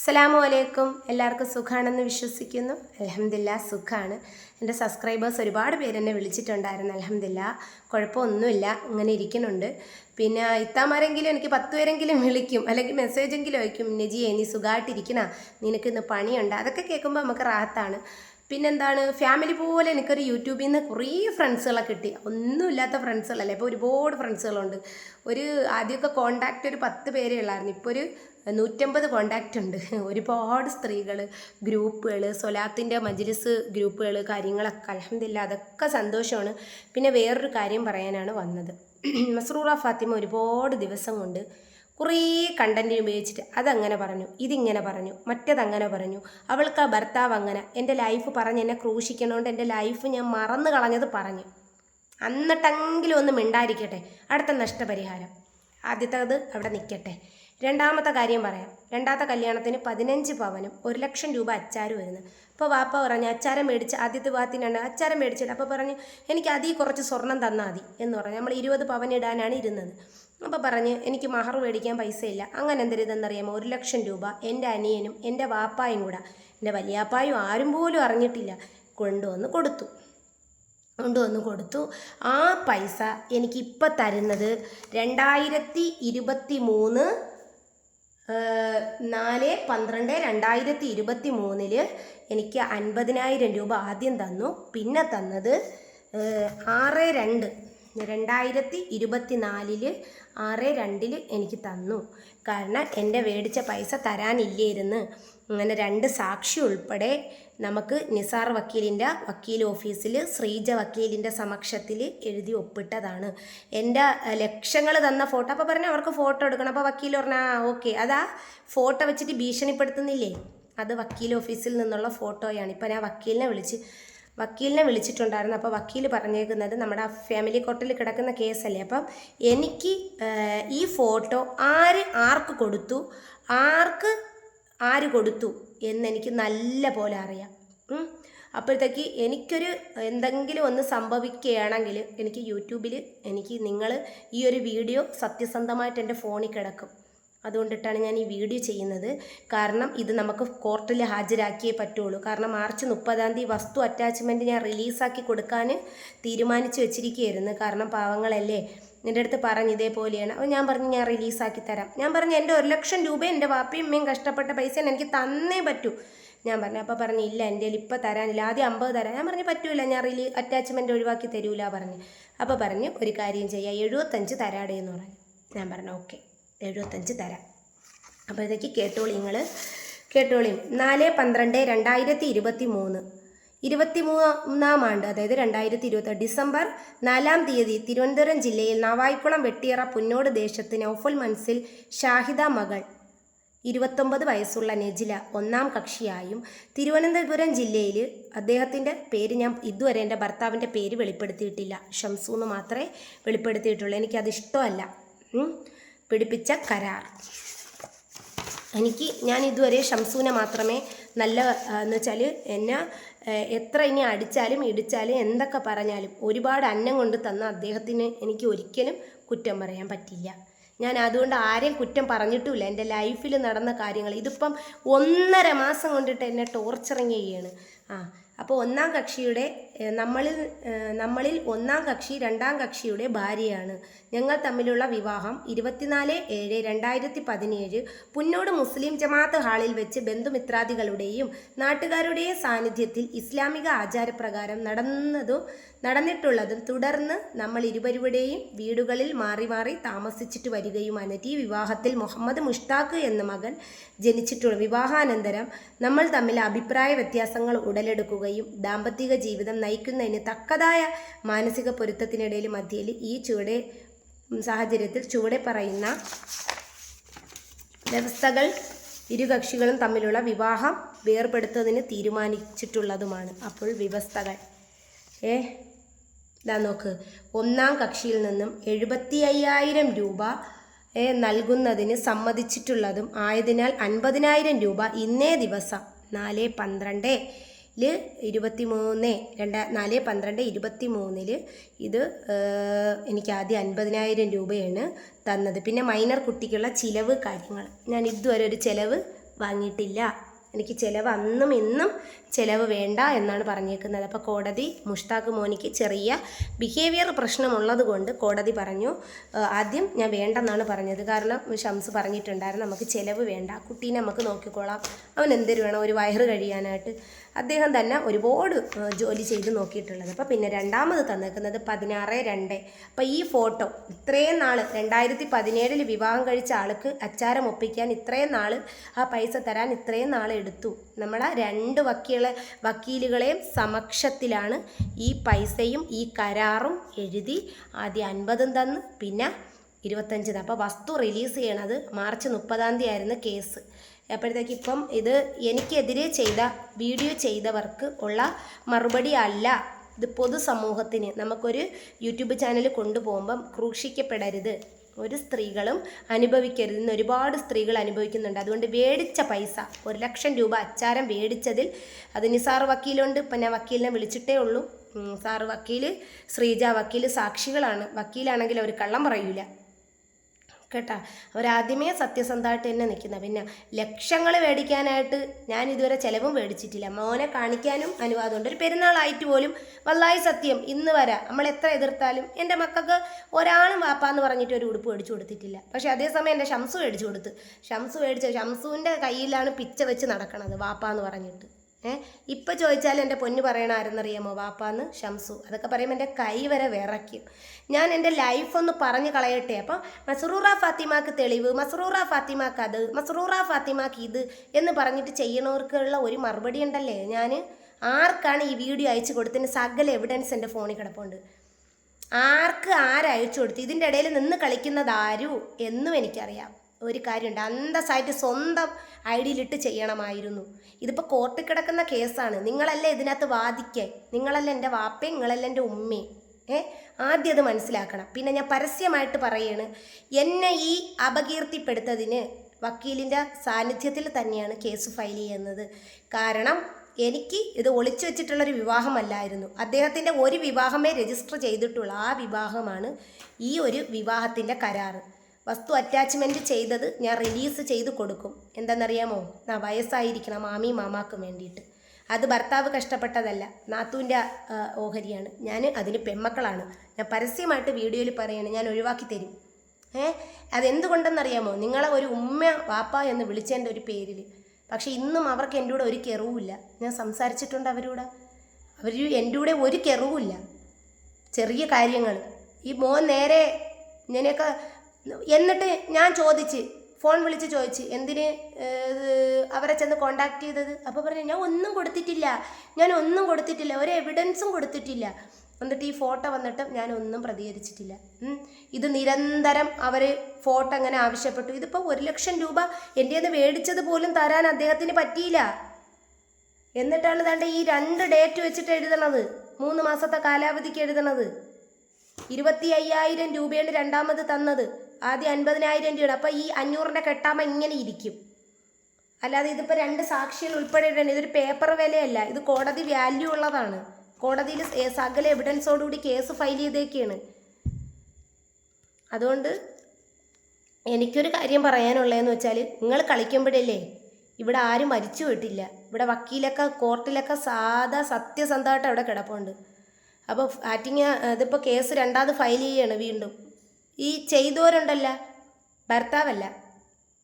അസ്സലാമു അലൈക്കും. എല്ലാവർക്കും സുഖാണെന്ന് വിശ്വസിക്കുന്നു. അലഹമില്ല സുഖമാണ് എന്റെ സബ്സ്ക്രൈബേഴ്സ് ഒരുപാട് പേര് എന്നെ വിളിച്ചിട്ടുണ്ടായിരുന്നു. അലഹമില്ല കുഴപ്പമൊന്നുമില്ല. ഇങ്ങനെ ഇരിക്കുന്നുണ്ട്. പിന്നെ ഇത്താമാരെങ്കിലും എനിക്ക് പത്ത് പേരെങ്കിലും വിളിക്കും. അല്ലെങ്കിൽ മെസ്സേജെങ്കിലും അയക്കും. നജിയെ നീ സുഖമായിട്ടിരിക്കണ നിനക്ക് ഇന്ന് പണിയുണ്ട്. അതൊക്കെ കേൾക്കുമ്പോൾ നമുക്ക് റാത്താണ് പിന്നെന്താണ്? ഫാമിലി പോലെ എനിക്കൊരു യൂട്യൂബിൽ നിന്ന് കുറേ ഫ്രണ്ട്സുകളെ കിട്ടി. ഒന്നുമില്ലാത്ത ഫ്രണ്ട്സുകളല്ലേ? ഇപ്പോൾ ഒരുപാട് ഫ്രണ്ട്സുകളുണ്ട്. ഒരു ആദ്യമൊക്കെ കോണ്ടാക്റ്റ് ഒരു പത്ത് പേരേ ഉള്ളായിരുന്നു. ഇപ്പോൾ ഒരു നൂറ്റമ്പത് കോണ്ടാക്റ്റ് ഉണ്ട്. ഒരുപാട് സ്ത്രീകൾ ഗ്രൂപ്പുകൾ സൊലാത്തിന്റെ മജ്ലിസ് ഗ്രൂപ്പുകൾ കാര്യങ്ങളൊക്കെ അലഹമില്ല അതൊക്കെ സന്തോഷമാണ്. പിന്നെ വേറൊരു കാര്യം പറയാനാണ് വന്നത്. മസ്റൂറ ഫാത്തിമ ഒരുപാട് ദിവസം കൊണ്ട് കുറേ കണ്ടന്റ് ഉപയോഗിച്ചിട്ട് അതങ്ങനെ പറഞ്ഞു ഇതിങ്ങനെ പറഞ്ഞു മറ്റേതങ്ങനെ പറഞ്ഞു. അവൾക്ക് ആ ഭർത്താവ് അങ്ങനെ എന്റെ ലൈഫ് പറഞ്ഞ് എന്നെ ക്രൂശിക്കണോണ്ട് എന്റെ ലൈഫ് ഞാൻ മറന്നു കളഞ്ഞത് പറഞ്ഞു. എന്നിട്ടെങ്കിലും ഒന്ന് മിണ്ടായിരിക്കട്ടെ അടുത്ത നഷ്ടപരിഹാരം. ആദ്യത്തേത് അവിടെ നിൽക്കട്ടെ രണ്ടാമത്തെ കാര്യം പറയാം. രണ്ടാമത്തെ കല്യാണത്തിന് പതിനഞ്ച് പവനും ഒരു ലക്ഷം രൂപ അച്ചാരം വരുന്നു അപ്പോൾ വാപ്പ പറഞ്ഞു അച്ചാരം മേടിച്ച് ആദ്യത്തെ വാത്തിനാണ് അച്ചാരം മേടിച്ചിട്ട് അപ്പോൾ പറഞ്ഞു എനിക്ക് അതി കുറച്ച് സ്വർണം തന്നാൽ മതി എന്ന് പറഞ്ഞു. നമ്മൾ ഇരുപത് പവൻ ഇടാനാണ് ഇരുന്നത്. അപ്പോൾ പറഞ്ഞ് എനിക്ക് മഹർ മേടിക്കാൻ പൈസയില്ല. അങ്ങനെ എന്തരുതെന്നറിയാമോ ഒരു ലക്ഷം രൂപ എന്റെ അനിയനും എന്റെ വാപ്പായും കൂടെ എന്റെ വലിയാപ്പായും ആരും പോലും അറിഞ്ഞിട്ടില്ല. കൊണ്ടുവന്ന് കൊടുത്തു. കൊണ്ടുവന്ന് കൊടുത്തു. ആ പൈസ എനിക്കിപ്പോൾ തരുന്നത് രണ്ടായിരത്തി ഇരുപത്തി മൂന്ന് നാല് പന്ത്രണ്ട് രണ്ടായിരത്തി ഇരുപത്തി മൂന്നിൽ എനിക്ക് അൻപതിനായിരം രൂപ ആദ്യം തന്നു. പിന്നെ തന്നത് ആറ് രണ്ട്. രണ്ടായിരത്തി ഇരുപത്തി നാലിൽ ആറ് രണ്ടിൽ എനിക്ക് തന്നു. കാരണം എന്റെ മേടിച്ച പൈസ തരാനില്ലായിരുന്നു. അങ്ങനെ രണ്ട് സാക്ഷി ഉൾപ്പെടെ നമുക്ക് നിസാർ വക്കീലിന്റെ വക്കീൽ ഓഫീസിൽ ശ്രീജ വക്കീലിന്റെ സമക്ഷത്തിൽ എഴുതി ഒപ്പിട്ടതാണ്. എന്റെ ലക്ഷങ്ങൾ തന്ന ഫോട്ടോ അപ്പോൾ പറഞ്ഞു അവർക്ക് ഫോട്ടോ എടുക്കണം. അപ്പോൾ വക്കീൽ പറഞ്ഞാൽ ആ ഓക്കെ. അതാ ഫോട്ടോ വെച്ചിട്ട് ഭീഷണിപ്പെടുത്തുന്നില്ലേ? അത് വക്കീൽ ഓഫീസിൽ നിന്നുള്ള ഫോട്ടോയാണ്. ഇപ്പോൾ ഞാൻ വക്കീലിനെ വിളിച്ച് വക്കീലിനെ വിളിച്ചിട്ടുണ്ടായിരുന്നു. അപ്പോൾ വക്കീൽ പറഞ്ഞേക്കുന്നത് നമ്മുടെ ഫാമിലി കോർട്ടിൽ കിടക്കുന്ന കേസല്ലേ? അപ്പം എനിക്ക് ഈ ഫോട്ടോ ആര് ആർക്ക് കൊടുത്തു? ആർക്ക് ആര് കൊടുത്തു എന്നെനിക്ക് നല്ല പോലെ അറിയാം. അപ്പോഴത്തേക്ക് എനിക്കൊരു എന്തെങ്കിലും ഒന്ന് സംഭവിക്കുകയാണെങ്കിൽ എനിക്ക് യൂട്യൂബിൽ എനിക്ക് നിങ്ങൾ ഈ ഒരു വീഡിയോ സത്യസന്ധമായിട്ട് എന്റെ ഫോണിൽ കിടക്കും. അതുകൊണ്ടിട്ടാണ് ഞാൻ ഈ വീഡിയോ ചെയ്യുന്നത്. കാരണം ഇത് നമുക്ക് കോർട്ടിൽ ഹാജരാക്കിയേ പറ്റുള്ളൂ. കാരണം മാർച്ച് മുപ്പതാം തീയതി വസ്തു അറ്റാച്ച്മെന്റ് ഞാൻ റിലീസാക്കി കൊടുക്കാൻ തീരുമാനിച്ച് വെച്ചിരിക്കുകയായിരുന്നു. കാരണം പാവങ്ങളല്ലേ? എന്റെ അടുത്ത് പറഞ്ഞു ഇതേപോലെയാണ്. അപ്പോൾ ഞാൻ പറഞ്ഞു ഞാൻ റിലീസാക്കി തരാം. ഞാൻ പറഞ്ഞു എന്റെ ഒരു ലക്ഷം രൂപ എന്റെ വാപ്പയും അമ്മയും കഷ്ടപ്പെട്ട പൈസ എനിക്ക് തന്നേ പറ്റൂ. ഞാൻ പറഞ്ഞു അപ്പോൾ പറഞ്ഞു ഇല്ല എന്റെ കയ്യിൽ ഇപ്പോൾ തരാനില്ല. ആദ്യം അമ്പത് തരാം. ഞാൻ പറഞ്ഞു പറ്റൂല ഞാൻ റിലീ അറ്റാച്ച്മെന്റ് ഒഴിവാക്കി തരൂല പറഞ്ഞു. അപ്പോൾ പറഞ്ഞു ഒരു കാര്യം ചെയ്യാം. എഴുപത്തഞ്ച് തരാടേ എന്ന് പറഞ്ഞു. ഞാൻ പറഞ്ഞു ഓക്കെ. എഴുപത്തഞ്ച് തരാം. അപ്പോഴത്തേക്ക് കേട്ടോളി നിങ്ങൾ കേട്ടോളി. നാല് പന്ത്രണ്ട് രണ്ടായിരത്തി ഇരുപത്തി മൂന്ന് ഇരുപത്തി മൂന്നാം ആണ്ട് അതായത് രണ്ടായിരത്തി ഇരുപത്തി ഡിസംബർ നാലാം തീയതി തിരുവനന്തപുരം ജില്ലയിൽ നവായിക്കുളം വെട്ടിയറ പുന്നോട് ദേശത്ത് നൌഫുൽ മൻസിൽ ഷാഹിദ മകൾ ഇരുപത്തൊമ്പത് വയസ്സുള്ള നെജില ഒന്നാം കക്ഷിയായും തിരുവനന്തപുരം ജില്ലയിൽ അദ്ദേഹത്തിന്റെ പേര് ഞാൻ ഇതുവരെ എന്റെ ഭർത്താവിന്റെ പേര് വെളിപ്പെടുത്തിയിട്ടില്ല. ഷംസു എന്ന് മാത്രമേ വെളിപ്പെടുത്തിയിട്ടുള്ളൂ. എനിക്കത് ഇഷ്ടമല്ല പിടിപ്പിച്ച കരാർ. എനിക്ക് ഞാൻ ഇതുവരെ ഷംസൂനെ മാത്രമേ നല്ല എന്ന് വെച്ചാൽ എന്നെ എത്ര ഇനി അടിച്ചാലും ഇടിച്ചാലും എന്തൊക്കെ പറഞ്ഞാലും ഒരുപാട് അന്നം കൊണ്ട് തന്ന അദ്ദേഹത്തിന് എനിക്ക് ഒരിക്കലും കുറ്റം പറയാൻ പറ്റില്ല. ഞാൻ അതുകൊണ്ട് ആരെയും കുറ്റം പറഞ്ഞിട്ടുമില്ല. എന്റെ ലൈഫിൽ നടന്ന കാര്യങ്ങൾ ഇതിപ്പം ഒന്നര മാസം കൊണ്ടിട്ട് എന്നെ ടോർച്ചറിങ് ചെയ്യാണ് ആ അപ്പോൾ ഒന്നാം കക്ഷിയുടെ നമ്മളിൽ നമ്മളിൽ ഒന്നാം കക്ഷി രണ്ടാം കക്ഷിയുടെ ഭാര്യയാണ്. ഞങ്ങൾ തമ്മിലുള്ള വിവാഹം ഇരുപത്തിനാല് ഏഴ് രണ്ടായിരത്തി പതിനേഴ് പുന്നോട് മുസ്ലിം ജമാഅത്ത് ഹാളിൽ വെച്ച് ബന്ധുമിത്രാദികളുടെയും നാട്ടുകാരുടെയും സാന്നിധ്യത്തിൽ ഇസ്ലാമിക ആചാരപ്രകാരം നടന്നതും നടന്നിട്ടുള്ളതും തുടർന്ന് നമ്മൾ ഇരുവരുടെയും വീടുകളിൽ മാറി മാറി താമസിച്ചിട്ട് വരികയുമാണ്. ഈ വിവാഹത്തിൽ മുഹമ്മദ് മുഷ്താഖ് എന്ന മകൻ ജനിച്ചിട്ടുള്ള വിവാഹാനന്തരം നമ്മൾ തമ്മിൽ അഭിപ്രായ വ്യത്യാസങ്ങൾ ഉടലെടുക്കുകയും ദാമ്പത്തിക ജീവിതം നയിക്കുന്നതിന് തക്കതായ മാനസിക പൊരുത്തത്തിനിടയിൽ മധ്യയിൽ ഈ ചുവടെ സാഹചര്യത്തിൽ ചുവടെ പറയുന്ന വ്യവസ്ഥകൾ ഇരു കക്ഷികളും തമ്മിലുള്ള വിവാഹം വേർപെടുത്തതിന് തീരുമാനിച്ചിട്ടുള്ളതുമാണ്. അപ്പോൾ വ്യവസ്ഥകൾ. ഏ? ഇതാ നോക്ക്. ഒന്നാം കക്ഷിയിൽ നിന്നും എഴുപത്തി അയ്യായിരം രൂപ നൽകുന്നതിന് സമ്മതിച്ചിട്ടുള്ളതും ആയതിനാൽ അൻപതിനായിരം രൂപ ഇന്നേ ദിവസം നാല് പന്ത്രണ്ട് ഇരുപത്തി മൂന്ന് രണ്ട് നാല് പന്ത്രണ്ട് ഇരുപത്തി മൂന്നിൽ ഇത് എനിക്ക് ആദ്യം അൻപതിനായിരം രൂപയാണ് തന്നത്. പിന്നെ മൈനർ കുട്ടിക്കുള്ള ചിലവ് കാര്യങ്ങൾ. ഞാൻ ഇതുവരെ ഒരു ചിലവ് വാങ്ങിയിട്ടില്ല. എനിക്ക് ചിലവ് അന്നും ഇന്നും ചിലവ് വേണ്ട എന്നാണ് പറഞ്ഞേക്കുന്നത്. അപ്പോൾ കോടതി മുഷ്താഖ് മോനിക്ക് ചെറിയ ബിഹേവിയർ പ്രശ്നമുള്ളത് കൊണ്ട് കോടതി പറഞ്ഞു ആദ്യം ഞാൻ വേണ്ടെന്നാണ് പറഞ്ഞത്. കാരണം ഷംസ് പറഞ്ഞിട്ടുണ്ടായിരുന്നു നമുക്ക് ചിലവ് വേണ്ട. കുട്ടീനെ നമുക്ക് നോക്കിക്കോളാം. അവൻ എന്തൊരു വേണം? ഒരു വയറ് കഴിയാനായിട്ട്. അദ്ദേഹം തന്നെ ഒരുപാട് ജോലി ചെയ്ത് നോക്കിയിട്ടുള്ളത്. അപ്പോൾ പിന്നെ രണ്ടാമത് തന്നേക്കുന്നത് പതിനാറ് രണ്ട്. അപ്പോൾ ഈ ഫോട്ടോ ഇത്രയും നാൾ രണ്ടായിരത്തി പതിനേഴിൽ വിവാഹം കഴിച്ച ആൾക്ക് അച്ചാരം ഒപ്പിക്കാൻ ഇത്രയും നാൾ ആ പൈസ തരാൻ ഇത്രയും നാൾ എടുത്തു. നമ്മളെ രണ്ട് വക്കീലെ വക്കീലുകളെയും സമക്ഷത്തിലാണ് ഈ പൈസയും ഈ കരാറും എഴുതി ആദ്യം അൻപതും തന്ന് പിന്നെ ഇരുപത്തഞ്ച് തന്നു. അപ്പോൾ വസ്തു റിലീസ് ചെയ്യണത് മാർച്ച് മുപ്പതാം തീയതി ആയിരുന്നു കേസ്. അപ്പോഴത്തേക്ക് ഇപ്പം ഇത് എനിക്കെതിരെ ചെയ്ത വീഡിയോ ചെയ്തവർക്ക് ഉള്ള മറുപടി അല്ല. ഇത് പൊതുസമൂഹത്തിന്. നമുക്കൊരു യൂട്യൂബ് ചാനൽ കൊണ്ടുപോകുമ്പം ക്രൂശിക്കപ്പെടരുത്. ഒരു സ്ത്രീകളും അനുഭവിക്കരുത് ഇന്ന് ഒരുപാട് സ്ത്രീകൾ അനുഭവിക്കുന്നുണ്ട്. അതുകൊണ്ട് വേടിച്ച പൈസ ഒരു ലക്ഷം രൂപ അച്ചാരം വേടിച്ചതിൽ അത് നിസാർ വക്കീലുണ്ട്. ഇപ്പം ഞാൻ വക്കീലിനെ വിളിച്ചിട്ടേ ഉള്ളൂ. സാർ വക്കീൽ ശ്രീജ വക്കീൽ സാക്ഷികളാണ്. വക്കീലാണെങ്കിൽ അവർ കള്ളം പറയൂല. കേട്ടാ. അവരാദ്യമേ സത്യസന്ധമായിട്ട് തന്നെ നിൽക്കുന്ന. പിന്നെ ലക്ഷങ്ങൾ മേടിക്കാനായിട്ട് ഞാൻ ഇതുവരെ ചിലവും മേടിച്ചിട്ടില്ല. മോനെ കാണിക്കാനും അനുവാദമുണ്ട്. ഒരു പെരുന്നാളായിട്ട് പോലും വല്ലായി സത്യം. ഇന്ന് വരെ നമ്മൾ എത്ര എതിർത്താലും എന്റെ മക്കൾക്ക് ഒരാളും വാപ്പാന്ന് പറഞ്ഞിട്ട് ഒരു ഉടുപ്പ് മേടിച്ചു കൊടുത്തിട്ടില്ല. പക്ഷേ അതേസമയം എന്റെ ഷംസു മേടിച്ചു കൊടുത്ത്. ഷംസു മേടിച്ച ഷംസുവിന്റെ കയ്യിലാണ് പിച്ച വെച്ച് നടക്കണത് വാപ്പാന്ന് പറഞ്ഞിട്ട്. ഏ? ഇപ്പം ചോദിച്ചാൽ എന്റെ പൊന്ന് പറയണ ആരെന്നറിയാമോ? വാപ്പാന്ന് ഷംസു. അതൊക്കെ പറയുമ്പോൾ എന്റെ കൈ വരെ വിറയ്ക്കും. ഞാൻ എന്റെ ലൈഫ് ഒന്ന് പറഞ്ഞു കളയട്ടെ. അപ്പം മസറൂറ ഫാത്തിമാക്ക് തെളിവ് മസറൂറ ഫാത്തിമാക്ക് അത് മസറൂറ ഫാത്തിമാക്ക് ഇത് എന്ന് പറഞ്ഞിട്ട് ചെയ്യണവർക്കുള്ള ഒരു മറുപടി ഉണ്ടല്ലേ? ഞാൻ ആർക്കാണ് ഈ വീഡിയോ അയച്ചു കൊടുത്തതിന് സകല എവിഡൻസ് എന്റെ ഫോണിൽ കിടപ്പുണ്ട്. ആർക്ക് ആരയച്ചു കൊടുത്തു? ഇതിന്റെ ഇടയിൽ നിന്ന് കളിക്കുന്നത് ആരു എന്നും എനിക്കറിയാം. ഒരു കാര്യമുണ്ട്. അന്തസ്സായിട്ട് സ്വന്തം ഐഡിയിലിട്ട് ചെയ്യണമായിരുന്നു. ഇതിപ്പോൾ കോർട്ടിൽ കിടക്കുന്ന കേസാണ്. നിങ്ങളല്ലേ ഇതിനകത്ത് വാദിക്കേ? നിങ്ങളല്ല എന്റെ വാപ്പയും നിങ്ങളല്ല എന്റെ ഉമ്മയും? ഏ? ആദ്യം അത് മനസ്സിലാക്കണം. പിന്നെ ഞാൻ പരസ്യമായിട്ട് പറയാണ് എന്നെ ഈ അപകീർത്തിപ്പെടുത്തതിന് വക്കീലിന്റെ സാന്നിധ്യത്തിൽ തന്നെയാണ് കേസ് ഫയൽ ചെയ്യുന്നത്. കാരണം എനിക്ക് ഇത് ഒളിച്ചു വെച്ചിട്ടുള്ളൊരു വിവാഹമല്ലായിരുന്നു. അദ്ദേഹത്തിന്റെ ഒരു വിവാഹമേ രജിസ്റ്റർ ചെയ്തിട്ടുള്ളൂ. ആ വിവാഹമാണ് ഈ ഒരു വിവാഹത്തിന്റെ കരാറ്. വസ്തു അറ്റാച്ച്മെന്റ് ചെയ്തത് ഞാൻ റിലീസ് ചെയ്ത് കൊടുക്കും. എന്താണെന്നറിയാമോ ആ വയസ്സായിരിക്കണം മാമി മാമാക്കും വേണ്ടിയിട്ട്. അത് ഭർത്താവ് കഷ്ടപ്പെട്ടതല്ല. നാത്തൂന്റെ ഓഹരിയാണ്. ഞാൻ അതിന് പെമ്മക്കളാണ്. ഞാൻ പരസ്യമായിട്ട് വീഡിയോയിൽ പറയാണ് ഞാൻ ഒഴിവാക്കി തരും. ഏ? അതെന്തുകൊണ്ടെന്നറിയാമോ? നിങ്ങളെ ഒരു ഉമ്മ വാപ്പ എന്ന് വിളിച്ചതിന്റെ ഒരു പേരിൽ പക്ഷേ ഇന്നും അവർക്ക് എന്റെ കൂടെ ഒരു കെറുവില്ല. ഞാൻ സംസാരിച്ചിട്ടുണ്ട് അവരോട്. അവർ എന്റെ കൂടെ ഒരു കെറുവില്ല. ചെറിയ കാര്യങ്ങൾ ഈ മോൻ നേരെ ഇങ്ങനെയൊക്കെ എന്നിട്ട് ഞാൻ ചോദിച്ച് ഫോൺ വിളിച്ച് ചോദിച്ച് എന്തിന് അവരെ ചെന്ന് കോണ്ടാക്ട് ചെയ്തത്? അപ്പോൾ പറഞ്ഞു ഞാൻ ഒന്നും കൊടുത്തിട്ടില്ല. ഞാൻ ഒന്നും കൊടുത്തിട്ടില്ല. ഒരു എവിഡൻസും കൊടുത്തിട്ടില്ല. എന്നിട്ട് ഈ ഫോട്ടോ വന്നിട്ട് ഞാൻ ഒന്നും പ്രതികരിച്ചിട്ടില്ല. ഇത് നിരന്തരം അവർ ഫോട്ടോ അങ്ങനെ ആവശ്യപ്പെട്ടു. ഇതിപ്പോൾ ഒരു ലക്ഷം രൂപ എന്റെ നിന്ന് മേടിച്ചത് പോലും തരാൻ അദ്ദേഹത്തിന് പറ്റിയില്ല. എന്നിട്ടാണ് തന്റെ ഈ രണ്ട് ഡേറ്റ് വെച്ചിട്ട് എഴുതണത്. മൂന്ന് മാസത്തെ കാലാവധിക്ക് എഴുതണത്. ഇരുപത്തി അയ്യായിരം രൂപയാണ് രണ്ടാമത് തന്നത്. ആദ്യം അൻപതിനായിരം രൂപയാണ് അപ്പോൾ ഈ അഞ്ഞൂറിന്റെ കെട്ടാമ ഇങ്ങനെ ഇരിക്കും. അല്ലാതെ ഇതിപ്പോൾ രണ്ട് സാക്ഷികൾ ഉൾപ്പെടെ ഇടണം ഇതൊരു പേപ്പർ വിലയല്ല. ഇത് കോടതി വാല്യൂ ഉള്ളതാണ്. കോടതിയിൽ സകല എവിഡൻസോടുകൂടി കേസ് ഫയൽ ചെയ്തേക്കാണ്. അതുകൊണ്ട് എനിക്കൊരു കാര്യം പറയാനുള്ളതെന്ന് വെച്ചാൽ നിങ്ങൾ കളിക്കുമ്പോഴല്ലേ ഇവിടെ ആരും മരിച്ചു വിട്ടില്ല ഇവിടെ വക്കീലൊക്കെ കോർട്ടിലൊക്കെ സാധാ സത്യസന്ധമായിട്ട് അവിടെ കിടപ്പുണ്ട്. അപ്പോൾ ആറ്റിങ്ങ ഇതിപ്പോൾ കേസ് രണ്ടാമത് ഫയൽ ചെയ്യാണ് വീണ്ടും. ഈ ചെയ്തോരുണ്ടല്ല ഭർത്താവല്ല.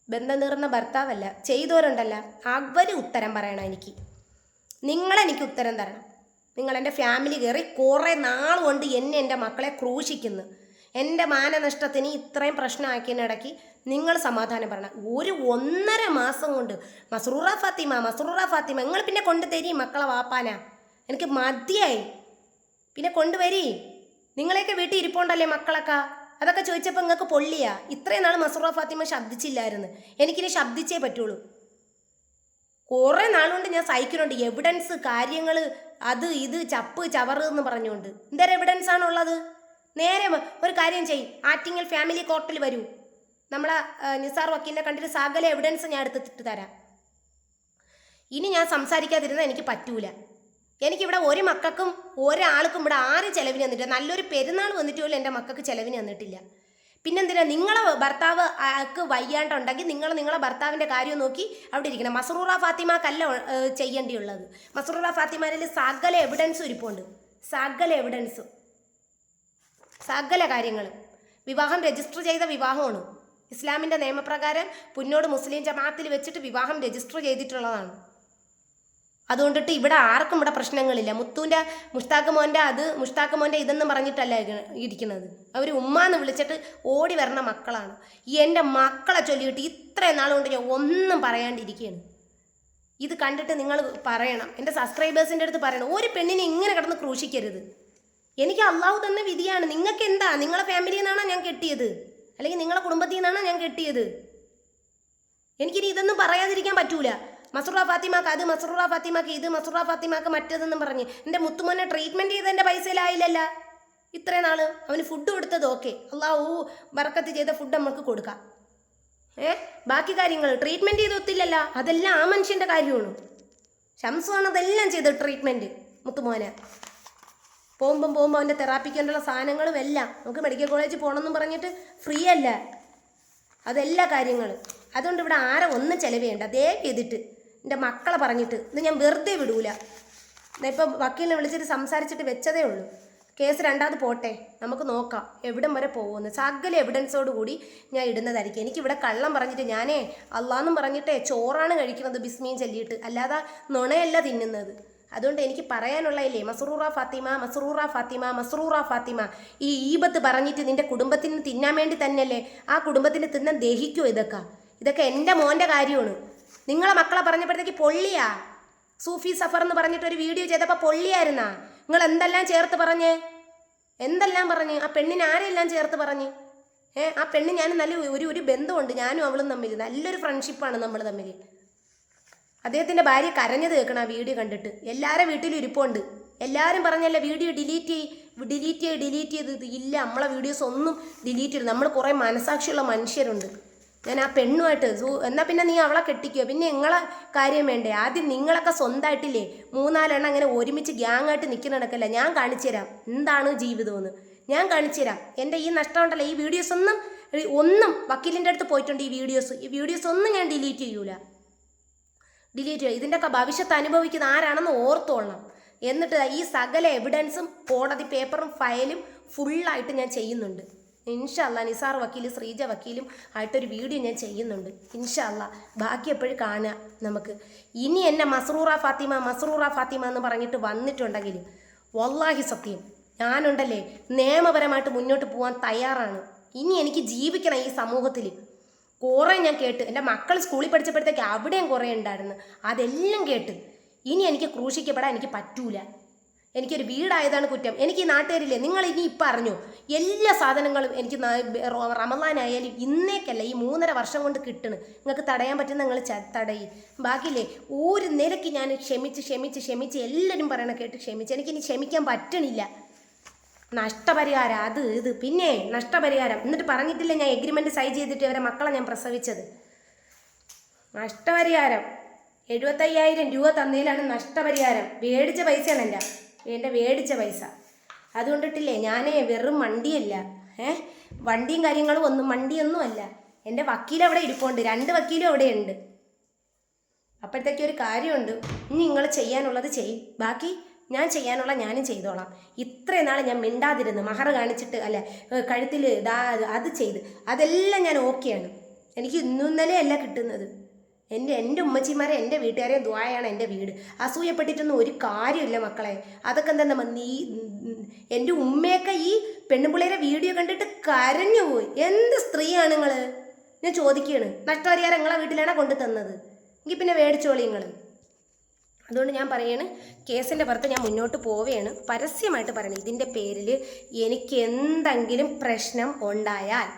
ബന്ധം തീർന്ന ഭർത്താവല്ല. ചെയ്തോരുണ്ടല്ല അവർ ഉത്തരം പറയണം എനിക്ക്. നിങ്ങളെനിക്ക് ഉത്തരം തരണം. നിങ്ങൾ എന്റെ ഫാമിലി കയറി കുറേ നാൾ കൊണ്ട് എന്നെ എന്റെ മക്കളെ ക്രൂശിക്കുന്നു. എന്റെ മാനനഷ്ടത്തിന് ഇത്രയും പ്രശ്നമാക്കിയതിനിടയ്ക്ക് നിങ്ങൾ സമാധാനം പറയണം. ഒരു ഒന്നര മാസം കൊണ്ട് മസ്റൂറ ഫാത്തിമ മസ്റൂറ ഫാത്തിമ നിങ്ങൾ പിന്നെ കൊണ്ട് തരീ മക്കളെ വാപ്പാന. എനിക്ക് മതിയായി. പിന്നെ കൊണ്ടുവരീ. നിങ്ങളെയൊക്കെ വീട്ടിൽ ഇരിപ്പുണ്ടല്ലേ മക്കളൊക്കെ? അതൊക്കെ ചോദിച്ചപ്പോൾ നിങ്ങൾക്ക് പൊള്ളിയാ? ഇത്രയും നാൾ മസൂറ ഫാത്തിമ ശബ്ദിച്ചില്ലായിരുന്നു. എനിക്കിനി ശബ്ദിച്ചേ പറ്റുള്ളൂ. കുറേ നാളുകൊണ്ട് ഞാൻ സഹിക്കുന്നുണ്ട്. എവിഡൻസ് കാര്യങ്ങൾ അത് ഇത് ചപ്പ് ചവറ് എന്ന് പറഞ്ഞുകൊണ്ട്. എന്തൊരു എവിഡൻസ് ആണുള്ളത്? നേരെ ഒരു കാര്യം ചെയ് ആറ്റിങ്ങൽ ഫാമിലി കോർട്ടിൽ വരൂ. നമ്മളെ നിസാർ വക്കീലിനെ കണ്ടിട്ട് സകല എവിഡൻസ് ഞാൻ എടുത്തിട്ട് തരാം. ഇനി ഞാൻ സംസാരിക്കാതിരുന്നാൽ എനിക്ക് പറ്റൂല. എനിക്കിവിടെ ഒരു മക്കൾക്കും ഒരാൾക്കും ഇവിടെ ആരും ചിലവിന് തന്നിട്ടില്ല. നല്ലൊരു പെരുന്നാൾ വന്നിട്ട് പോലും എന്റെ മക്കൾക്ക് ചിലവിന് തന്നിട്ടില്ല. പിന്നെന്തിനാ നിങ്ങളെ ഭർത്താവ് ആൾക്ക് വയ്യാണ്ടുണ്ടെങ്കിൽ നിങ്ങൾ നിങ്ങളെ ഭർത്താവിന്റെ കാര്യം നോക്കി അവിടെ ഇരിക്കണം. മസറൂറ ഫാത്തിമാക്കല്ല ചെയ്യേണ്ടിയുള്ളത്. മസറൂറ ഫാത്തിമാരിൽ സകല എവിഡൻസും ഇരിപ്പുണ്ട് സകല എവിഡൻസും സകല കാര്യങ്ങളും. വിവാഹം രജിസ്റ്റർ ചെയ്ത വിവാഹമാണ്. ഇസ്ലാമിന്റെ നിയമപ്രകാരം പുന്നോട് മുസ്ലിം ജമാഅത്തിൽ വെച്ചിട്ട് വിവാഹം രജിസ്റ്റർ ചെയ്തിട്ടുള്ളതാണ്. അതുകൊണ്ടിട്ട് ഇവിടെ ആർക്കും ഇവിടെ പ്രശ്നങ്ങളില്ല. മുത്തുവിന്റെ മുഷ്താഖ് മോന്റെ അത് മുഷ്താഖ് മോന്റെ ഇതെന്ന് പറഞ്ഞിട്ടല്ല ഇരിക്ക- ഇരിക്കുന്നത്. അവർ ഉമ്മാന്ന് വിളിച്ചിട്ട് ഓടി വരണ മക്കളാണ്. ഈ എന്റെ മക്കളെ ചൊല്ലിയിട്ട് ഇത്രയും നാളുകൊണ്ട് ഞാൻ ഒന്നും പറയാണ്ടിരിക്കുകയാണ്. ഇത് കണ്ടിട്ട് നിങ്ങൾ പറയണം. എന്റെ സബ്സ്ക്രൈബേഴ്സിന്റെ അടുത്ത് പറയണം. ഒരു പെണ്ണിനെ ഇങ്ങനെ കിടന്ന് ക്രൂശിക്കരുത്. എനിക്ക് അള്ളാഹു തന്ന വിധിയാണ്. നിങ്ങൾക്ക് എന്താ? നിങ്ങളെ ഫാമിലിയിൽ നിന്നാണോ ഞാൻ കെട്ടിയത്? അല്ലെങ്കിൽ നിങ്ങളെ കുടുംബത്തിൽ നിന്നാണോ ഞാൻ കെട്ടിയത്? എനിക്കിനി ഇതൊന്നും പറയാതിരിക്കാൻ പറ്റൂല. മസറൂറ ഫാത്തിമാക്ക് അത് മസുറ ഫാത്തിമാക്ക് ഇത് മസുറ ഫാത്തിമാക്ക് മറ്റേതെന്നും പറഞ്ഞ്. എന്റെ മുത്തുമോനെ ട്രീറ്റ്മെന്റ് ചെയ്തതിന്റെ പൈസയിലായില്ലല്ല. ഇത്രയും നാൾ അവന് ഫുഡ് കൊടുത്തത് ഓക്കെ അള്ളാഹു ബർക്കത്ത് ചെയ്ത ഫുഡ് നമുക്ക് കൊടുക്കാം. ഏ? ബാക്കി കാര്യങ്ങൾ ട്രീറ്റ്മെന്റ് ചെയ്ത് ഒത്തില്ലല്ല. അതെല്ലാം ആ മനുഷ്യന്റെ കാര്യമാണ്. ഷംസുമാണ് അതെല്ലാം ചെയ്തത് ട്രീറ്റ്മെന്റ് മുത്തുമോനെ. പോകുമ്പം പോകുമ്പോൾ അവന്റെ തെറാപ്പിക്കേണ്ടുള്ള സാധനങ്ങളും എല്ലാം നമുക്ക് മെഡിക്കൽ കോളേജിൽ പോകണമെന്നും പറഞ്ഞിട്ട് ഫ്രീ അല്ല. അതെല്ലാ കാര്യങ്ങളും. അതുകൊണ്ട് ഇവിടെ ആരെ ഒന്നും ചെലവ് ദേ ചെയ്തിട്ട്. എന്റെ മക്കളെ പറഞ്ഞിട്ട് ഇന്ന് ഞാൻ വെറുതെ വിടൂല. ഇപ്പം വക്കീലിനെ വിളിച്ചിട്ട് സംസാരിച്ചിട്ട് വെച്ചതേ ഉള്ളൂ. കേസ് രണ്ടാമത് പോട്ടെ നമുക്ക് നോക്കാം എവിടം വരെ പോകുമെന്ന്. സകല എവിഡൻസോട് കൂടി ഞാൻ ഇടുന്നതായിരിക്കും. എനിക്കിവിടെ കള്ളം പറഞ്ഞിട്ട് ഞാനേ അള്ളാന്നും പറഞ്ഞിട്ടേ ചോറാണ് കഴിക്കുന്നത് ബിസ്മീൻ ചൊല്ലിയിട്ട്. അല്ലാതെ നുണയല്ല തിന്നുന്നത്. അതുകൊണ്ട് എനിക്ക് പറയാനുള്ള പറയാനുള്ളതില്ലേ മസറൂറ ഫാത്തിമ മസറൂറ ഫാത്തിമ മസറൂറ ഫാത്തിമ. ഈ ഈബത്ത് പറഞ്ഞിട്ട് നിന്റെ കുടുംബത്തിന് തിന്നാൻ വേണ്ടി തന്നെയല്ലേ ആ കുടുംബത്തിന് തിന്നാൻ ദഹിക്കുമോ ഇതൊക്കെ? ഇതൊക്കെ എന്റെ മോന്റെ കാര്യമാണ്. നിങ്ങളെ മക്കളെ പറഞ്ഞപ്പോഴത്തേക്ക് പൊള്ളിയാ? സൂഫി സഫർ എന്ന് പറഞ്ഞിട്ട് ഒരു വീഡിയോ ചെയ്തപ്പോൾ പൊള്ളിയായിരുന്നാ? നിങ്ങൾ എന്തെല്ലാം ചേർത്ത് പറഞ്ഞ്? എന്തെല്ലാം പറഞ്ഞ്? ആ പെണ്ണിനെ ആരെല്ലാം ചേർത്ത് പറഞ്ഞ്? ഏ ആ പെണ്ണ് ഞാൻ നല്ല ഒരു ഒരു ബന്ധമുണ്ട്. ഞാനും അവളും തമ്മിൽ. നല്ലൊരു ഫ്രണ്ട്ഷിപ്പാണ് നമ്മൾ തമ്മിൽ. അദ്ദേഹത്തിന്റെ ഭാര്യ കരഞ്ഞത് കേൾക്കണം ആ വീഡിയോ കണ്ടിട്ട്. എല്ലാവരും വീട്ടിലും ഇരിപ്പുണ്ട്. എല്ലാവരും പറഞ്ഞല്ലേ വീഡിയോ ഡിലീറ്റ് ചെയ്യ് ഡിലീറ്റ് ചെയ്ത് ഡിലീറ്റ് ചെയ്ത് ഇല്ല. നമ്മളെ വീഡിയോസ് ഒന്നും ഡിലീറ്റ് ചെയ്ത് നമ്മൾ കുറേ മനസാക്ഷിയുള്ള മനുഷ്യരുണ്ട്. ഞാൻ ആ പെണ്ണുമായിട്ട് എന്നാൽ പിന്നെ നീ അവളെ കെട്ടിക്കോ? പിന്നെ നിങ്ങളെ കാര്യം വേണ്ടേ? ആദ്യം നിങ്ങളൊക്കെ സ്വന്തമായിട്ടില്ലേ മൂന്നാലെണ്ണം അങ്ങനെ ഒരുമിച്ച് ഗ്യാങ് ആയിട്ട് നിൽക്കുന്ന നടക്കല്ല? ഞാൻ കാണിച്ചു തരാം. എന്താണ് ജീവിതമെന്ന്. ഞാൻ കാണിച്ചു തരാം. എന്റെ ഈ നഷ്ടം ഉണ്ടല്ലോ ഈ വീഡിയോസ് ഒന്നും ഒന്നും വക്കീലിന്റെ അടുത്ത് പോയിട്ടുണ്ട് ഈ വീഡിയോസ് ഈ വീഡിയോസ് ഒന്നും ഞാൻ ഡിലീറ്റ് ചെയ്യൂല. ഡിലീറ്റ് ചെയ്യുക ഇതിന്റെയൊക്കെ ഭവിഷ്യത്ത് അനുഭവിക്കുന്ന ആരാണെന്ന് ഓർത്തോളണം. എന്നിട്ട് ഈ സകല എവിഡൻസും കോടതി പേപ്പറും ഫയലും ഫുള്ളായിട്ട് ഞാൻ ചെയ്യുന്നുണ്ട്. ഇൻഷല്ല നിസാർ വക്കീലും ശ്രീജ വക്കീലും ആയിട്ടൊരു വീഡിയോ ഞാൻ ചെയ്യുന്നുണ്ട്. ഇൻഷല്ല ബാക്കി എപ്പോഴും കാണുക നമുക്ക്. ഇനി എന്നെ മസ്റൂറ ഫാത്തിമ മസ്റൂറ ഫാത്തിമ എന്ന് പറഞ്ഞിട്ട് വന്നിട്ടുണ്ടെങ്കിൽ വല്ലാഹി സത്യം. ഞാനുണ്ടല്ലേ നിയമപരമായിട്ട് മുന്നോട്ട് പോകാൻ തയ്യാറാണ്. ഇനി എനിക്ക് ജീവിക്കണം ഈ സമൂഹത്തിൽ കുറേ ഞാൻ കേട്ട് എന്റെ മക്കൾ സ്കൂളിൽ പഠിച്ചപ്പോഴത്തേക്ക് അവിടെയും കുറേ ഉണ്ടായിരുന്നു. അതെല്ലാം കേട്ട് ഇനി എനിക്ക് ക്രൂശിക്കപ്പെടാൻ എനിക്ക് പറ്റൂല. എനിക്കൊരു വീടായതാണ് കുറ്റം. എനിക്ക് ഈ നാട്ടുകാരില്ലേ? നിങ്ങൾ ഇനി ഇപ്പം അറിഞ്ഞു എല്ലാ സാധനങ്ങളും എനിക്ക് റമദാനായാലും ഇന്നേക്കല്ല ഈ മൂന്നര വർഷം കൊണ്ട് കിട്ടണ്. നിങ്ങൾക്ക് തടയാൻ പറ്റുന്ന നിങ്ങൾ തടയി. ബാക്കിയില്ലേ ഒരു നിലയ്ക്ക് ഞാൻ ക്ഷമിച്ച് ക്ഷമിച്ച് ക്ഷമിച്ച് എല്ലാവരും പറയണ കേട്ട് ക്ഷമിച്ച്. എനിക്കിനി ക്ഷമിക്കാൻ പറ്റണില്ല. നഷ്ടപരിഹാരം അത് ഇത്. പിന്നെ നഷ്ടപരിഹാരം. എന്നിട്ട് പറഞ്ഞിട്ടില്ല ഞാൻ എഗ്രിമെന്റ് സൈൻ ചെയ്തിട്ട് ഇവരെ മക്കളെ ഞാൻ പ്രസവിച്ചത്? നഷ്ടപരിഹാരം. എഴുപത്തയ്യായിരം രൂപ തന്നതിലാണ് നഷ്ടപരിഹാരം. മേടിച്ച പൈസയാണ് എന്റെ. എന്റെ മേടിച്ച പൈസ. അതുകൊണ്ടിട്ടില്ലേ? ഞാനേ വെറും വണ്ടിയല്ല. ഏ? വണ്ടിയും കാര്യങ്ങളും ഒന്നും വണ്ടിയൊന്നും അല്ല. എന്റെ വക്കീൽ അവിടെ ഇരിപ്പുണ്ട്. രണ്ട് വക്കീലും അവിടെ ഉണ്ട്. അപ്പോഴത്തേക്ക് ഒരു കാര്യമുണ്ട്. ഇനി നിങ്ങൾ ചെയ്യാനുള്ളത് ചെയ്യും ബാക്കി ഞാൻ ചെയ്യാനുള്ള ഞാനും ചെയ്തോളാം. ഇത്രയും നാൾ ഞാൻ മിണ്ടാതിരുന്നു മഹർ കാണിച്ചിട്ട് അല്ല കഴുത്തിൽ ഇതാ അത് ചെയ്ത്. അതെല്ലാം ഞാൻ ഓക്കെയാണ്. എനിക്ക് ഇന്നും ഇന്നലെയല്ല കിട്ടുന്നത്. എന്റെ എന്റെ ഉമ്മച്ചിമാരെ എന്റെ വീട്ടുകാരെ ദ്വായാണ് എന്റെ വീട്. അസൂയപ്പെട്ടിട്ടൊന്നും ഒരു കാര്യമില്ല മക്കളെ. അതൊക്കെ എന്താ നമ്മ നീ എന്റെ ഉമ്മയൊക്കെ ഈ പെണ്ണുപിള്ളേരെ വീഡിയോ കണ്ടിട്ട് കരഞ്ഞു പോയി. എന്ത് സ്ത്രീയാണ് നിങ്ങൾ ഞാൻ ചോദിക്കുകയാണ്. നഷ്ടപരിഹാരം നിങ്ങളെ വീട്ടിലാണോ കൊണ്ടു തന്നത് എങ്കിൽ പിന്നെ മേടിച്ചോളി നിങ്ങൾ അതുകൊണ്ട് ഞാൻ പറയാണ് കേസിന്റെ പുറത്ത് ഞാൻ മുന്നോട്ട് പോവുകയാണ്. പരസ്യമായിട്ട് പറയണം. ഇതിന്റെ പേരിൽ എനിക്ക് എന്തെങ്കിലും പ്രശ്നം ഉണ്ടായാൽ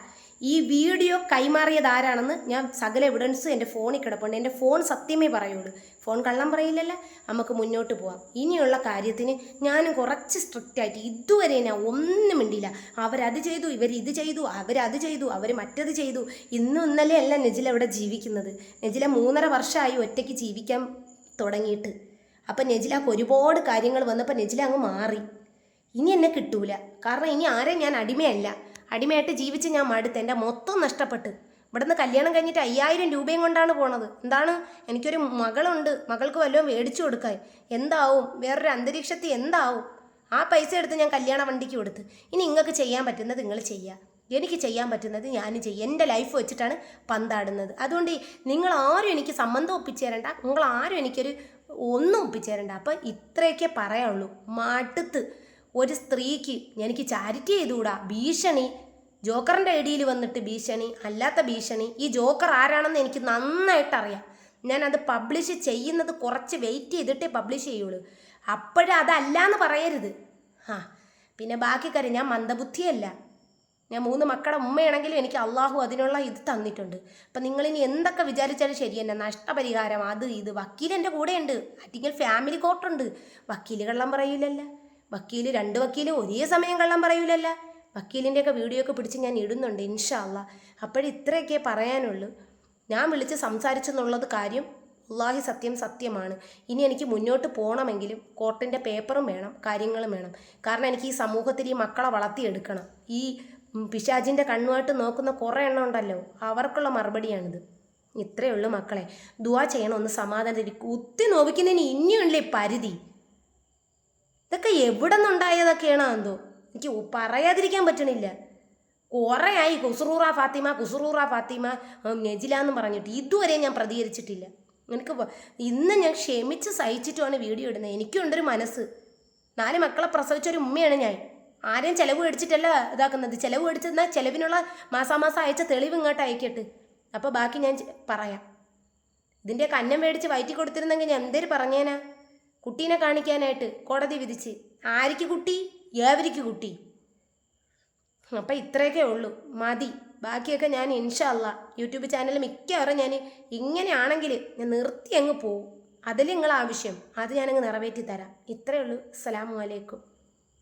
ഈ വീഡിയോ കൈമാറിയത് ആരാണെന്ന് ഞാൻ സകല എവിഡൻസ് എന്റെ ഫോണിൽ കിടപ്പുണ്ട്. എന്റെ ഫോൺ സത്യമേ പറയുള്ളൂ. ഫോൺ കള്ളം പറയില്ലല്ലോ. നമുക്ക് മുന്നോട്ട് പോവാം. ഇനിയുള്ള കാര്യത്തിന് ഞാനും കുറച്ച് സ്ട്രിക്റ്റ് ആയിട്ട് ഇതുവരെ ഞാൻ ഒന്നും മിണ്ടിയില്ല. അവരത് ചെയ്തു ഇവർ ഇത് ചെയ്തു അവരത് ചെയ്തു അവർ മറ്റത് ചെയ്തു. ഇന്നും ഇന്നലെ അല്ല നെജില ഇവിടെ ജീവിക്കുന്നത്. നെജില മൂന്നര വർഷമായി ഒറ്റയ്ക്ക് ജീവിക്കാൻ തുടങ്ങിയിട്ട്. അപ്പം നെജിലാക്ക് ഒരുപാട് കാര്യങ്ങൾ വന്നപ്പോൾ നെജില അങ്ങ് മാറി. ഇനി എന്നെ കിട്ടൂല. കാരണം ഇനി ആരെയും ഞാൻ അടിമയല്ല. അടിമയായിട്ട് ജീവിച്ച് ഞാൻ മടുത്ത് എന്റെ മൊത്തം നഷ്ടപ്പെട്ട്. ഇവിടുന്ന് കല്യാണം കഴിഞ്ഞിട്ട് അയ്യായിരം രൂപയും കൊണ്ടാണ് പോണത്. എന്താണ്? എനിക്കൊരു മകളുണ്ട്. മകൾക്ക് വല്ലതും മേടിച്ചു കൊടുക്കാൻ. എന്താവും? വേറൊരു അന്തരീക്ഷത്തിൽ എന്താവും? ആ പൈസ എടുത്ത് ഞാൻ കല്യാണ വണ്ടിക്ക് കൊടുത്ത്. ഇനി നിങ്ങൾക്ക് ചെയ്യാൻ പറ്റുന്നത് നിങ്ങൾ ചെയ്യുക എനിക്ക് ചെയ്യാൻ പറ്റുന്നത് ഞാൻ ചെയ്യും. എന്റെ ലൈഫ് വെച്ചിട്ടാണ് പന്താടുന്നത്. അതുകൊണ്ട് നിങ്ങൾ ആരും എനിക്ക് സംബന്ധം ഒപ്പിച്ചു തരണ്ട. നിങ്ങൾ ആരും എനിക്കൊരു ഒന്നും ഒപ്പിച്ചു തരണ്ട. അപ്പം ഇത്രയൊക്കെ പറയാനുള്ളൂ. മടുത്ത് ഒരു സ്ത്രീക്ക് എനിക്ക് ചാരിറ്റി ചെയ്തുകൂടാ? ഭീഷണി. ജോക്കറിന്റെ ഐഡിയിൽ വന്നിട്ട് ഭീഷണി. അല്ലാത്ത ഭീഷണി. ഈ ജോക്കർ ആരാണെന്ന് എനിക്ക് നന്നായിട്ട് അറിയാം ഞാനത് പബ്ലിഷ് ചെയ്യുന്നത് കുറച്ച് വെയിറ്റ് ചെയ്തിട്ടേ പബ്ലിഷ് ചെയ്യുള്ളൂ. അപ്പോഴും അതല്ലാന്ന് പറയരുത്. ആ പിന്നെ ബാക്കി കാര്യം ഞാൻ മന്ദബുദ്ധിയല്ല. ഞാൻ മൂന്ന് മക്കളുടെ ഉമ്മയാണെങ്കിലും എനിക്ക് അള്ളാഹു അതിനുള്ള ഇത് തന്നിട്ടുണ്ട്. അപ്പം നിങ്ങളിനി എന്തൊക്കെ വിചാരിച്ചാലും ശരി തന്നെ. നഷ്ടപരിഹാരം അത് ഇത്. വക്കീൽ എന്റെ കൂടെയുണ്ട്. അറ്റിങ്ങൽ ഫാമിലി കോർട്ടുണ്ട്. വക്കീലുകളെല്ലാം കള്ളം പറയൂലല്ല. വക്കീൽ രണ്ട് വക്കീൽ ഒരേ സമയം കള്ളം പറയൂലല്ല. വക്കീലിന്റെയൊക്കെ വീഡിയോ ഒക്കെ പിടിച്ച് ഞാൻ ഇടുന്നുണ്ട് ഇൻഷാല്ല അപ്പോഴിത്രയൊക്കെ പറയാനുള്ളൂ. ഞാൻ വിളിച്ച് സംസാരിച്ചെന്നുള്ളത് കാര്യം അള്ളാഹി സത്യം സത്യമാണ്. ഇനി എനിക്ക് മുന്നോട്ട് പോകണമെങ്കിലും കോർട്ടിന്റെ പേപ്പറും വേണം കാര്യങ്ങളും വേണം. കാരണം എനിക്ക് ഈ സമൂഹത്തിൽ ഈ മക്കളെ വളർത്തിയെടുക്കണം. ഈ പിശാജിന്റെ കണ്ണുമായിട്ട് നോക്കുന്ന കുറേ എണ്ണം ഉണ്ടല്ലോ അവർക്കുള്ള മറുപടിയാണിത്. ഇത്രയേ ഉള്ളൂ മക്കളെ. ദുവാ ചെയ്യണം ഒന്ന് സമാധാനത്തിൽ കുത്തി നോവിക്കുന്നതിന് ഇനിയുണ്ടല്ലേ പരിധി. ഇതൊക്കെ എവിടെ നിന്നുണ്ടായതൊക്കെയാണോ എന്തോ? എനിക്ക് പറയാതിരിക്കാൻ പറ്റണില്ല. കുറേ ആയി കുസുറൂറ ഫാത്തിമ കുസുറൂറ ഫാത്തിമ നെജില എന്ന് പറഞ്ഞിട്ട് ഇതുവരെ ഞാൻ പ്രതികരിച്ചിട്ടില്ല. എനിക്ക് ഇന്ന് ഞാൻ ക്ഷമിച്ച് സഹിച്ചിട്ടുമാണ് വീഡിയോ ഇടുന്നത്. എനിക്കുണ്ടൊരു മനസ്സ്. നാല് മക്കളെ പ്രസവിച്ച ഒരു ഉമ്മയാണ് ഞാൻ. ആരെയും ചിലവ് മേടിച്ചിട്ടല്ല ഇതാക്കുന്നത്. ചിലവ് മേടിച്ചെന്നാൽ ചിലവിനുള്ള മാസാമാസം അയച്ച തെളിവ് ഇങ്ങോട്ട് അയക്കട്ട്. അപ്പോൾ ബാക്കി ഞാൻ പറയാം. ഇതിന്റെ കന്നം മേടിച്ച് വയറ്റി കൊടുത്തിരുന്നെങ്കിൽ ഞാൻ എന്തേര് പറഞ്ഞേനാ? കുട്ടീനെ കാണിക്കാനായിട്ട് കോടതി വിധിച്ച്. ആരിക്ക് കുട്ടി? ഏവരിക്ക് കുട്ടി. അപ്പം ഇത്രയൊക്കെ ഉള്ളൂ. മതി. ബാക്കിയൊക്കെ ഞാൻ ഇൻഷല്ല യൂട്യൂബ് ചാനൽ മിക്കവാറും ഞാൻ ഇങ്ങനെയാണെങ്കിൽ ഞാൻ നിർത്തി അങ്ങ് പോവും. അതിൽ നിങ്ങൾ ആവശ്യം അത് ഞാനങ്ങ് നിറവേറ്റി തരാം ഇത്രയേ ഉള്ളൂ. അസ്സലാമു അലൈക്കും.